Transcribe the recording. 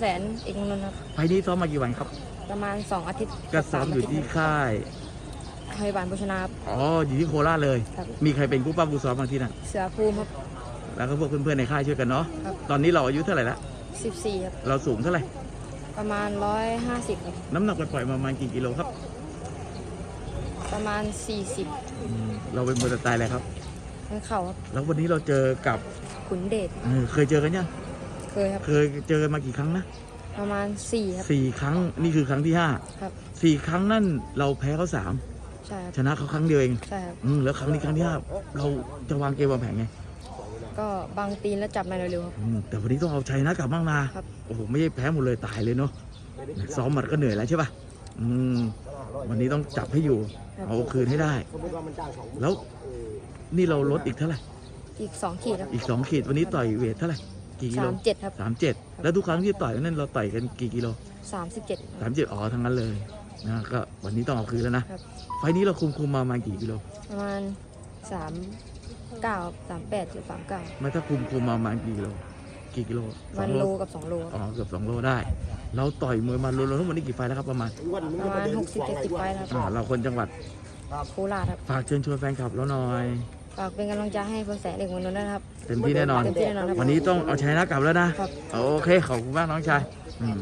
แสนเอกนนท์ครับไฟล์นี้ซ้อมมากี่วันครับ ประมาณ 2 อาทิตย์ก็ซ้อมอยู่ที่ค่ายพยาบาลโภชนาครับ อ๋ออยู่ที่โคราชเลย ครับ มีใครเป็นกู้ป้ากู้ซ้อมบางที่นั่นเสือภูมิครับแล้วก็พวกเพื่อนๆในค่ายช่วยกันเนาะครับ ตอนนี้เราอายุเท่าไหร่ละ14 ครับ เราสูงเท่าไหร่ประมาณ 150ครับน้ำหนักปล่อยๆมาประมาณกี่กิโลครับประมาณ 40อืมเราเป็นมวยสไตล์อะไรครับ ทั้งเข่าครับแล้ววันนี้เราเจอกับขุนเดชเออเคยเจอกันยัง เคยครับ เคยเจอกันมากี่ครั้งนะประมาณ4ครับ สี่ครั้งนี่คือครั้งที่ห้าครับสี่ครั้งนั่นเราแพ้เขาสามใช่ครับชนะเขาครั้งเดียวเองใช่ครับ อืมแล้วครั้งนี้ครั้งที่ห้าเราจะวางเกมวางแผนไงก็บางตีนแล้วจับในเร็วๆครับ อืมแต่วันนี้ต้องเอาชัยนะกลับบ้างนะครับ โอ้โหไม่ใช่แพ้หมดเลยตายเลยเนาะซ้อมมันก็เหนื่อยแล้วใช่ป่ะอืมวันนี้ต้องจับให้อยู่ครับเอาคืนให้ได้ แล้วนี่เราลดอีกเท่าไหร่อีก2ขีดครับ อีกสองขีดวันนี้ต่อยเวทเท่าไหร่ กี่กิโล37ครับ สามเจ็ดแล้วทุกครั้งที่ต่อยนั่นเราต่อยกันกี่กิโล37สามเจ็ดอ๋อทั้งนั้นเลยนะก็วันนี้ต้องเอาคืนแล้วนะครับ ไฟล์นี้เราคุมคุมมาประมาณกี่กิโลประมาณ3 9 38หรือ39ไม่ถ้าคุมคุมมาประมาณกี่กิโลกี่กิโลสอวังนโลโลกับ2โลคอ๋รับอเกือบสองโลได้ เราต่อยมวยมารวมๆทั้งหมดนี่กี่ไฟล์แล้วครับประมาณประมาณ60 70ไฟล์ครับอ่าเราคนจังหวัดโคราชครับฝากเชิญชวนแฟนคลับแล้วหน่อย ฝากเป็นกำลังใจให้คนแสนเอกมนนท์ด้วยนะครับ เต็มที่แน่นอน เต็มที่แน่นอนครับ วันนี้ต้องเอาชยนะกลับแล้วนะ ครับ โอเค ขอบคุณมากน้องชายอืม